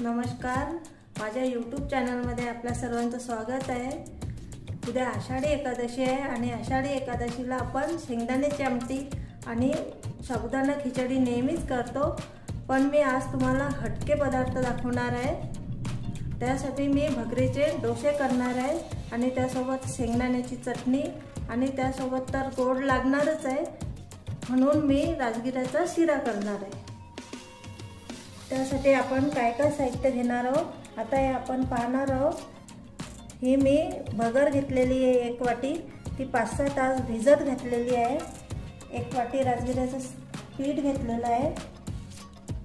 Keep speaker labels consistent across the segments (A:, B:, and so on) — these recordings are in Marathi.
A: नमस्कार. माझ्या यूट्यूब चॅनलमध्ये आपल्या सर्वांचं स्वागत आहे. उद्या आषाढी एकादशी आहे आणि आषाढी एकादशीला आपण शेंगदाण्याची आमटी आणि साबुदाणा खिचडी नेहमीच करतो. पण मी आज तुम्हाला हटके पदार्थ दाखवणार आहे. त्यासाठी मी भगरीचे डोसे करणार आहे आणि त्यासोबत शेंगदाण्याची चटणी आणि त्यासोबत तर गोड लागणारच आहे. म्हणून मी राजगिऱ्याचा शिरा करणार आहे. त्यासाठी आपण काय काय साहित्य घेणार आहोत? आता हे आपण पाहणार आहोत. ही मी भगर घेतलेली आहे एक वाटी. ती पाच सहा तास भिजत घातलेली आहे. एक वाटी राजगिऱ्याचं पीठ घेतलेलं आहे.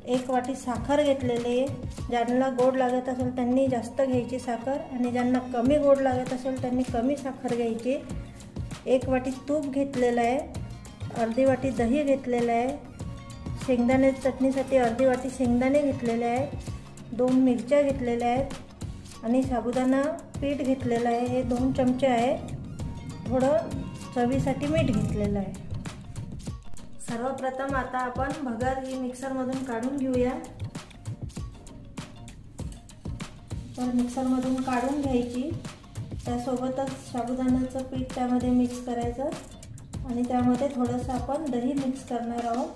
A: एक वाटी साखर घेतलेली आहे. ज्यांना गोड लागत असेल त्यांनी जास्त घ्यायची साखर आणि ज्यांना कमी गोड लागत असेल त्यांनी कमी साखर घ्यायची. एक वाटी तूप घेतलेलं आहे. अर्धी वाटी दही घेतलेलं आहे. शेंगदाणे चटणीसाठी अर्धी वाटी शेंगदाणे घेतलेले आहेत. दोन मिरच्या घेतलेल्या आहेत आणि साबुदाणा पीठ घेतलेलं आहे. हे दोन चमचे आहे. थोडं चवीसाठी मीठ घेतलेलं आहे. सर्वप्रथम आता आपण भगर ही मिक्सरमधून काढून घेऊया. तर मिक्सरमधून काढून घ्यायची. त्यासोबतच साबुदाण्याचं पीठ त्यामध्ये मिक्स करायचं. आणि त्यामध्ये थोडंसं आपण दही मिक्स करणार आहोत.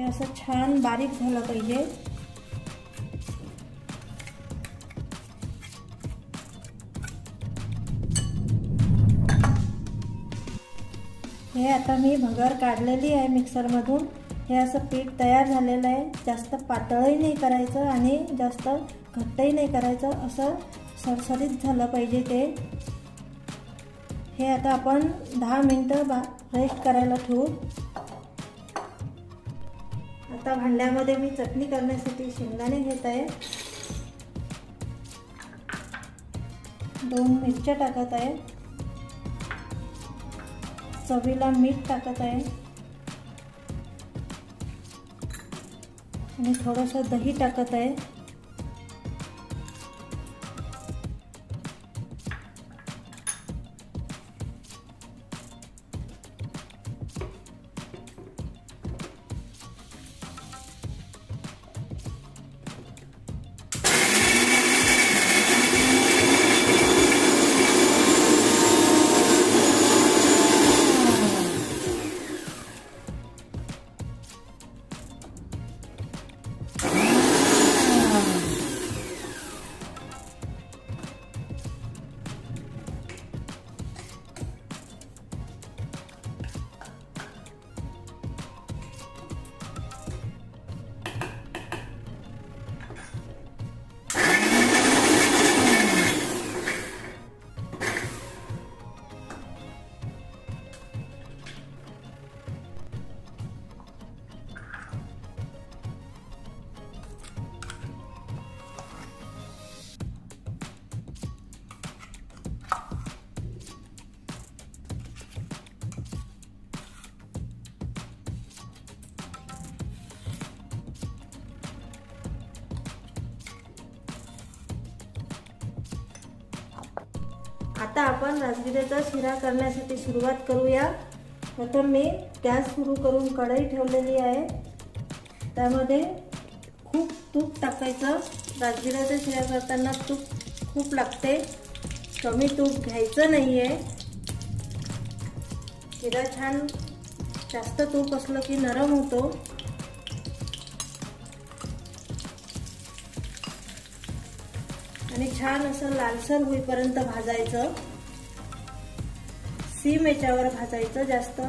A: हे असं छान बारीक झालं पाहिजे. हे आता मी भगर काढलेली आहे मिक्सरमधून. हे असं पीठ तयार झालेलं आहे. जास्त पातळही नाही करायचं आणि जास्त घट्टही नाही करायचं. असं सरसरीत झालं पाहिजे ते. हे आता आपण दहा मिनटं बा रेस्ट करायला ठेवू. आता भांड्यामध्ये मी चटणी करण्यासाठी शेंगदाणे घेत आहे. दोन मिरच्या टाकत आहे. चवीला मीठ टाकत आहे. आणि थोडंसं दही टाकत आहे. आता आपण राजगिऱ्याचा शिरा करण्यासाठी सुरुवात करूया. प्रथम मी गॅस सुरू करून कढई ठेवलेली आहे. त्यामध्ये खूप तूप टाकायचं. राजगिऱ्याचा शिरा करताना तूप खूप लागते. कमी तूप घ्यायचं नाही आहे शिरा छान जास्त तूप असलं की नरम होतो. आणि छान असं लालसर होईपर्यंत भाजायचं. सीम याच्यावर भाजायचं जास्त.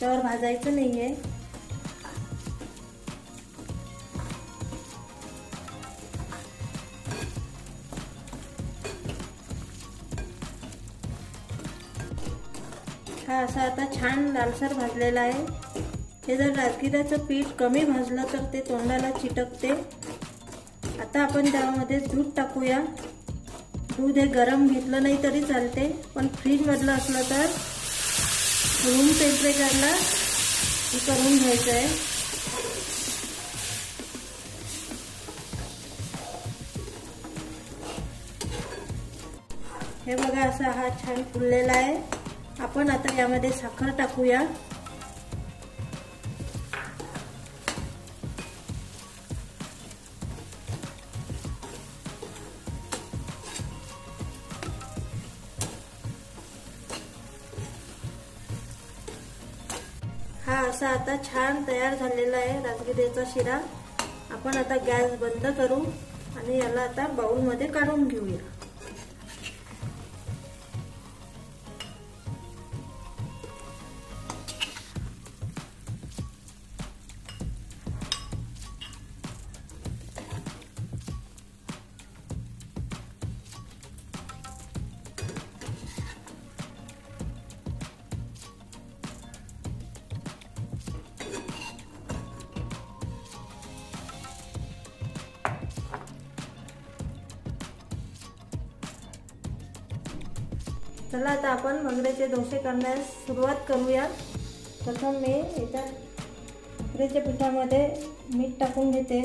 A: त्यावर भाजायचं नाहीये. हा असा आता छान लालसर भाजलेला आहे. हे जर राजगिराचं पीठ कमी भाजलं तर ते तोंडाला चिटकते. आता आपण त्यामध्ये दूध टाकूया. दूध हे गरम घेतलं नाही तरी चालते पण फ्रीजमधलं असलं तर रूम टेम्परेचरला करून घ्यायचं आहे हे बघा असा हा छान फुललेला आहे. आपण आता यामध्ये साखर टाकूया. हा असा आता छान तयार झालेला आहे राजगिरीचा शिरा. आपण आता गॅस बंद करू आणि याला आता बाउलमध्ये काढून घेऊया. चला आता आपण मगऱ्याचे डोसे करण्यास सुरुवात करूया. प्रथम मी याच्या मगरेच्या पिठामध्ये मीठ टाकून घेते.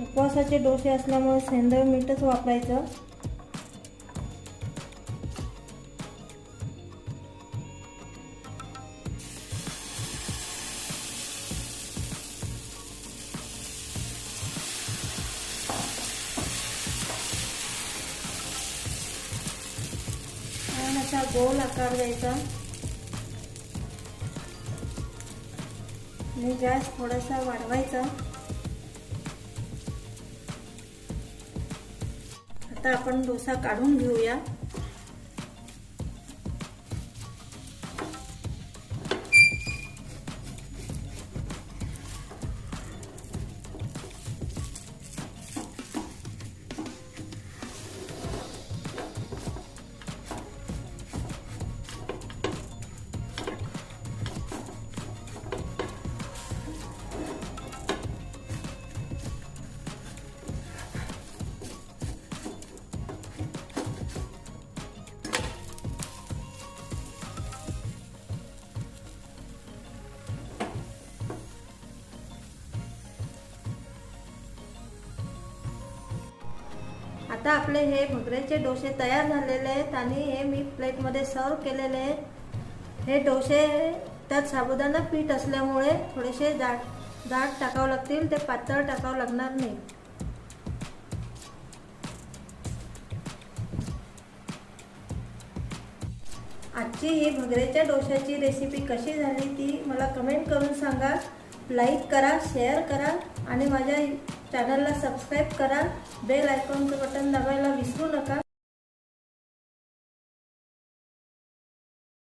A: उपवासाचे डोसे असल्यामुळे सेंदळ मीठच वापरायचं. गोल आकार द्यायचा आणि गॅस थोडासा वाढवायचा आता आपण डोसा काढून घेऊया आता आपले हे भगरेचे डोसे तयार झालेले आहेत आणि हे मी प्लेटमध्ये सर्व केलेले आहेत. हे डोसे त्यात साबुदाणा पीठ असल्यामुळे थोडेसे जाड जाड टाकावं लागतील ते पातळ टाकावं लागणार नाही. आजची ही भगरेच्या डोशाची रेसिपी कशी झाली ती मला कमेंट करून सांगा. लाईक करा शेअर करा आणि माझ्या चॅनलला सबस्क्राईब करा बेल आयकॉनचं बटन दाबायला विसरू नका.